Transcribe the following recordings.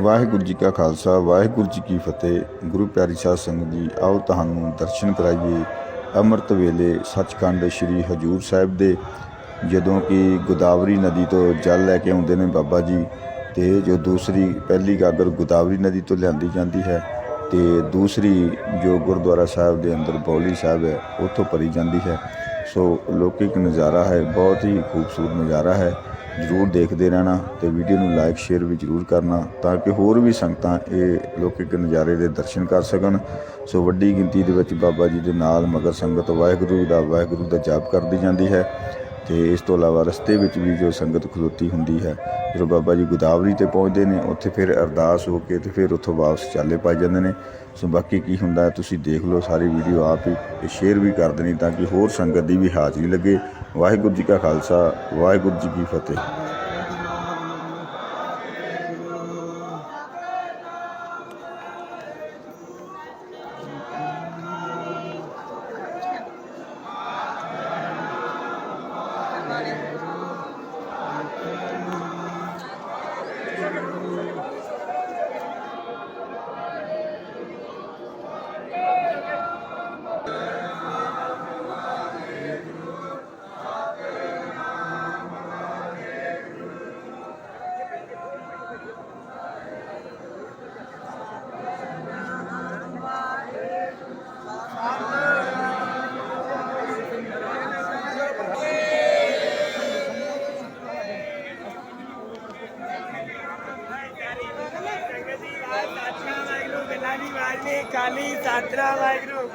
ਵਾਹਿਗੁਰੂ ਜੀ ਕਾ ਖਾਲਸਾ, ਵਾਹਿਗੁਰੂ ਜੀ ਕੀ ਫਤਿਹ। ਗੁਰੂ ਪਿਆਰੀ ਸਾਧ ਸੰਗਤ ਜੀ, ਆਓ ਤੁਹਾਨੂੰ ਦਰਸ਼ਨ ਕਰਾਈਏ ਅੰਮ੍ਰਿਤ ਵੇਲੇ ਸੱਚਖੰਡ ਸ੍ਰੀ ਹਜੂਰ ਸਾਹਿਬ ਦੇ, ਜਦੋਂ ਕਿ ਗੋਦਾਵਰੀ ਨਦੀ ਤੋਂ ਜਲ ਲੈ ਕੇ ਆਉਂਦੇ ਨੇ ਬਾਬਾ ਜੀ ਤੇ ਜੋ ਦੂਸਰੀ ਪਹਿਲੀ ਗਾਗਰ ਗੋਦਾਵਰੀ ਨਦੀ ਤੋਂ ਲਿਆਂਦੀ ਜਾਂਦੀ ਹੈ ਤੇ ਦੂਸਰੀ ਜੋ ਗੁਰਦੁਆਰਾ ਸਾਹਿਬ ਦੇ ਅੰਦਰ ਬੌਲੀ ਸਾਹਿਬ ਹੈ, ਉੱਥੋਂ ਭਰੀ ਜਾਂਦੀ ਹੈ। ਸੋ ਲੋਕਿਕ ਨਜ਼ਾਰਾ ਹੈ, ਬਹੁਤ ਹੀ ਖੂਬਸੂਰਤ ਨਜ਼ਾਰਾ ਹੈ। ਜਰੂਰ ਦੇਖਦੇ ਰਹਿਣਾ ਤੇ ਵੀਡੀਓ ਨੂੰ ਲਾਈਕ, ਸ਼ੇਅਰ ਵੀ ਜਰੂਰ ਕਰਨਾ ਤਾਂ ਕਿ ਹੋਰ ਵੀ ਸੰਗਤਾਂ ਇਹ ਲੋਕਿਕ ਨਜ਼ਾਰੇ ਦੇ ਦਰਸ਼ਨ ਕਰ ਸਕਣ। ਸੋ ਵੱਡੀ ਗਿਣਤੀ ਦੇ ਵਿੱਚ ਬਾਬਾ ਜੀ ਦੇ ਨਾਲ ਮਗਰ ਸੰਗਤ ਵਾਹਿਗੁਰੂ ਦਾ ਵਾਹਿਗੁਰੂ ਦਾ ਜਾਪ ਕਰਦੀ ਜਾਂਦੀ ਹੈ। ਤੇ ਇਸ ਤੋਂ ਇਲਾਵਾ ਰਸਤੇ ਵਿੱਚ ਵੀ ਜੋ ਸੰਗਤ ਖਲੋਤੀ ਹੁੰਦੀ ਹੈ, ਜਦੋਂ ਬਾਬਾ ਜੀ ਗੋਦਾਵਰੀ ਤੇ ਪਹੁੰਚਦੇ ਨੇ, ਉੱਥੇ ਫਿਰ ਅਰਦਾਸ ਹੋ ਕੇ ਤੇ ਫਿਰ ਉੱਥੋਂ ਵਾਪਸ ਚਾਲੇ ਪਾ ਜਾਂਦੇ ਨੇ। ਸੋ ਬਾਕੀ ਕੀ ਹੁੰਦਾ ਤੁਸੀਂ ਦੇਖ ਲਓ ਸਾਰੀ ਵੀਡੀਓ ਆਪ ਹੀ ਸ਼ੇਅਰ ਵੀ ਕਰ ਦੇਣੀ ਤਾਂ ਕਿ ਹੋਰ ਸੰਗਤ ਦੀ ਵੀ ਹਾਜ਼ਰੀ ਲੱਗੇ। ਵਾਹਿਗੁਰੂ ਜੀ ਕਾ ਖਾਲਸਾ, ਵਾਹਿਗੁਰੂ ਜੀ ਕੀ ਫਤਿਹ। Flores. કાલી સાત્રા વાગ્યું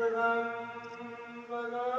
ਵਾਹਿਗੁਰੂ ਭਗਵਤੀ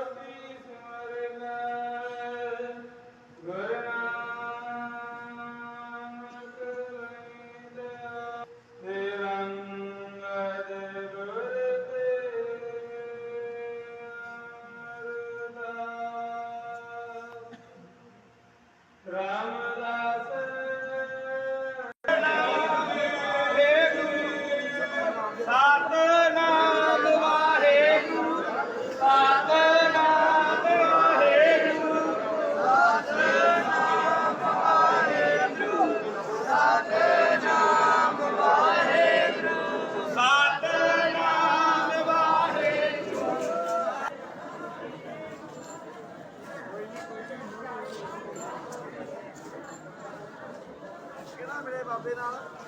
ਕਿਹੜਾ ਮੇਰੇ ਬਾਬੇ ਨਾਲ?